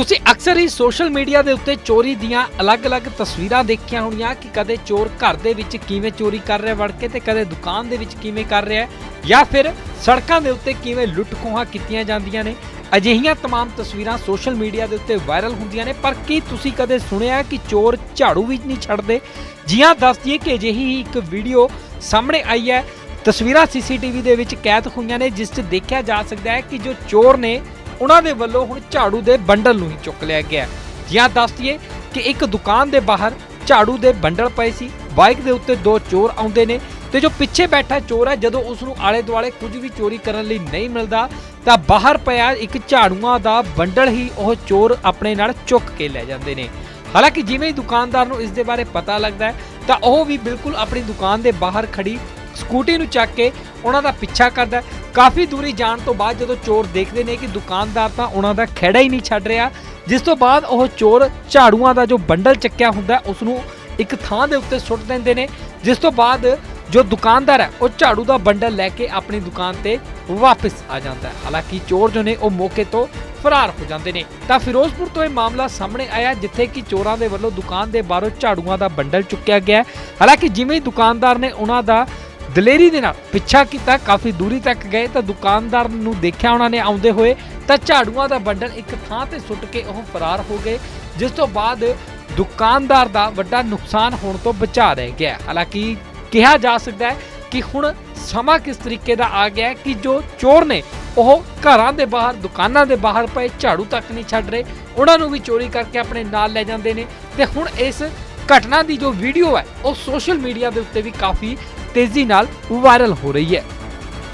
ਤੁਸੀਂ ਅਕਸਰ ਹੀ social media ਦੇ ਉੱਤੇ ਚੋਰੀ ਦੀਆਂ ਅਲੱਗ-ਅਲੱਗ ਤਸਵੀਰਾਂ ਦੇਖੀਆਂ ਹੋਣੀਆਂ ਕਿ ਕਦੇ ਚੋਰ ਘਰ ਦੇ ਵਿੱਚ ਕਿਵੇਂ ਚੋਰੀ ਕਰ ਰਿਹਾ ਵੜ ਕੇ ਤੇ ਕਦੇ ਦੁਕਾਨ ਦੇ ਵਿੱਚ ਕਿਵੇਂ ਕਰ ਰਿਹਾ ਹੈ ਜਾਂ ਫਿਰ ਸੜਕਾਂ ਦੇ ਉੱਤੇ ਕਿਵੇਂ ਲੁੱਟ ਖੋਹਾਂ ਕੀਤੀਆਂ ਜਾਂਦੀਆਂ ਨੇ ਅਜਿਹੀਆਂ तमाम ਤਸਵੀਰਾਂ ਸੋਸ਼ਲ ਮੀਡੀਆ ਦੇ ਉੱਤੇ ਵਾਇਰਲ ਹੁੰਦੀਆਂ ਨੇ ਪਰ ਕੀ ਤੁਸੀਂ ਕਦੇ ਸੁਣਿਆ ਕਿ ਚੋਰ ਝਾੜੂ ਵੀ ਨਹੀਂ ਛੱਡਦੇ ਜੀਆਂ ਦੱਸ ਦਈਏ ਕਿ ਅਜਿਹੀ ਹੀ ਇੱਕ ਵੀਡੀਓ ਸਾਹਮਣੇ ਆਈ ਹੈ ਤਸਵੀਰਾਂ ਸੀਸੀਟੀਵੀ ਦੇ ਵਿੱਚ ਕੈਦ ਹੋਈਆਂ ਨੇ ਜਿਸ 'ਚ ਦੇਖਿਆ ਜਾ ਸਕਦਾ ਹੈ ਕਿ ਜੋ ਚੋਰ ਨੇ ਉਹਨਾਂ ਦੇ ਵੱਲੋਂ ਹੁਣ ਝਾੜੂ ਦੇ ਬੰਡਲ ਨੂੰ ਹੀ ਚੁੱਕ ਲਿਆ ਗਿਆ। ਜਿਹਾਂ ਦੱਸ ਦਈਏ ਕਿ ਇੱਕ ਦੁਕਾਨ ਦੇ ਬਾਹਰ ਝਾੜੂ ਦੇ ਬੰਡਲ ਪਏ ਸੀ। ਬਾਈਕ ਦੇ ਉੱਤੇ ਦੋ ਚੋਰ ਆਉਂਦੇ ਨੇ ਤੇ ਜੋ ਪਿੱਛੇ ਬੈਠਾ ਚੋਰ ਹੈ, ਜਦੋਂ ਉਸ ਨੂੰ ਆਲੇ ਦੁਆਲੇ ਕੁਝ ਵੀ ਚੋਰੀ ਕਰਨ ਲਈ ਨਹੀਂ ਮਿਲਦਾ, ਤਾਂ ਬਾਹਰ ਪਿਆ ਇੱਕ ਝਾੜੂਆਂ ਦਾ ਬੰਡਲ ਹੀ ਉਹ ਚੋਰ ਆਪਣੇ ਨਾਲ ਚੁੱਕ ਕੇ ਲੈ ਜਾਂਦੇ ਨੇ। ਹਾਲਾਂਕਿ ਜਿਵੇਂ ਹੀ ਦੁਕਾਨਦਾਰ ਨੂੰ ਇਸ ਦੇ ਬਾਰੇ ਪਤਾ ਲੱਗਦਾ ਹੈ, ਤਾਂ ਉਹ ਵੀ ਬਿਲਕੁਲ ਆਪਣੀ ਦੁਕਾਨ ਦੇ ਬਾਹਰ ਖੜੀ ਸਕੂਟੀ ਨੂੰ ਚੱਕ ਕੇ ਉਹਨਾਂ ਦਾ ਪਿੱਛਾ ਕਰਦਾ ਕਾਫੀ ਦੂਰੀ ਜਾਣ ਤੋਂ ਬਾਅਦ ਜਦੋਂ ਚੋਰ ਦੇਖਦੇ ਨੇ ਕਿ ਦੁਕਾਨਦਾਰ ਤਾਂ ਉਹਨਾਂ ਦਾ ਖਹਿੜਾ ਹੀ ਨਹੀਂ ਛੱਡ ਰਿਹਾ ਜਿਸ ਤੋਂ ਬਾਅਦ ਉਹ ਚੋਰ ਝਾੜੂਆਂ ਦਾ ਜੋ ਬੰਡਲ ਚੱਕਿਆ ਹੁੰਦਾ ਹੈ, ਉਸ ਨੂੰ ਇੱਕ ਥਾਂ ਦੇ ਉੱਤੇ ਸੁੱਟ ਦਿੰਦੇ ਨੇ ਜਿਸ ਤੋਂ ਬਾਅਦ ਜੋ ਦੁਕਾਨਦਾਰ ਹੈ ਉਹ ਝਾੜੂ ਦਾ ਬੰਡਲ ਲੈ ਕੇ ਆਪਣੀ ਦੁਕਾਨ ਤੇ ਵਾਪਸ ਆ ਜਾਂਦਾ ਹੈ। ਹਾਲਾਂਕਿ ਚੋਰ ਜੋ ਨੇ ਉਹ ਮੌਕੇ ਤੋਂ ਫਰਾਰ ਹੋ ਜਾਂਦੇ ਨੇ। ਤਾਂ ਫਿਰੋਜ਼ਪੁਰ ਤੋਂ ਇਹ ਮਾਮਲਾ ਸਾਹਮਣੇ ਆਇਆ ਜਿੱਥੇ ਕਿ ਚੋਰਾਂ ਦੇ ਵੱਲੋਂ ਦੁਕਾਨ ਦੇ ਬਾਹਰੋਂ ਝਾੜੂਆਂ ਦਾ ਬੰਡਲ ਚੁੱਕਿਆ ਗਿਆ ਹਾਲਾਂਕਿ ਜਿਵੇਂ ਹੀ ਦੁਕਾਨਦਾਰ ਨੇ ਉਹਨਾਂ ਦਾ ਦਲੇਰੀ ਦੇ ਨਾਲ ਪਿੱਛਾ ਕੀਤਾ, ਕਾਫੀ ਦੂਰੀ ਤੱਕ ਗਏ ਤਾਂ ਦੁਕਾਨਦਾਰ ਨੂੰ ਦੇਖਿਆ ਉਹਨਾਂ ਨੇ ਆਉਂਦੇ ਹੋਏ ਤਾਂ ਝਾੜੂਆਂ ਦਾ ਬੰਡਲ ਇੱਕ ਥਾਂ ਤੇ ਸੁੱਟ ਕੇ ਉਹ ਫਰਾਰ ਹੋ ਗਏ, ਜਿਸ ਤੋਂ ਬਾਅਦ ਦੁਕਾਨਦਾਰ ਦਾ ਵੱਡਾ ਨੁਕਸਾਨ ਹੋਣ ਤੋਂ ਬਚਾ ਰਹਿ ਗਿਆ। ਹਾਲਾਂਕਿ ਕਿਹਾ ਜਾ ਸਕਦਾ ਹੈ ਕਿ ਹੁਣ ਸਮਾਂ ਕਿਸ ਤਰੀਕੇ ਦਾ ਆ ਗਿਆ ਕਿ ਜੋ ਚੋਰ ਨੇ ਉਹ ਘਰਾਂ ਦੇ ਬਾਹਰ, ਦੁਕਾਨਾਂ ਦੇ ਬਾਹਰ ਪਏ, ਝਾੜੂ ਤੱਕ ਨਹੀਂ ਛੱਡ ਰਹੇ, ਉਹਨਾਂ ਨੂੰ ਵੀ ਚੋਰੀ ਕਰਕੇ ਆਪਣੇ ਨਾਲ ਲੈ ਜਾਂਦੇ ਨੇ। ਤੇ ਹੁਣ ਇਸ ਘਟਨਾ ਦੀ ਜੋ ਵੀਡੀਓ ਹੈ, ਉਹ ਸੋਸ਼ਲ ਮੀਡੀਆ ਦੇ ਉੱਤੇ ਵੀ ਕਾਫੀ ਤੇਜ਼ੀ ਨਾਲ ਵਾਇਰਲ ਹੋ ਰਹੀ ਹੈ।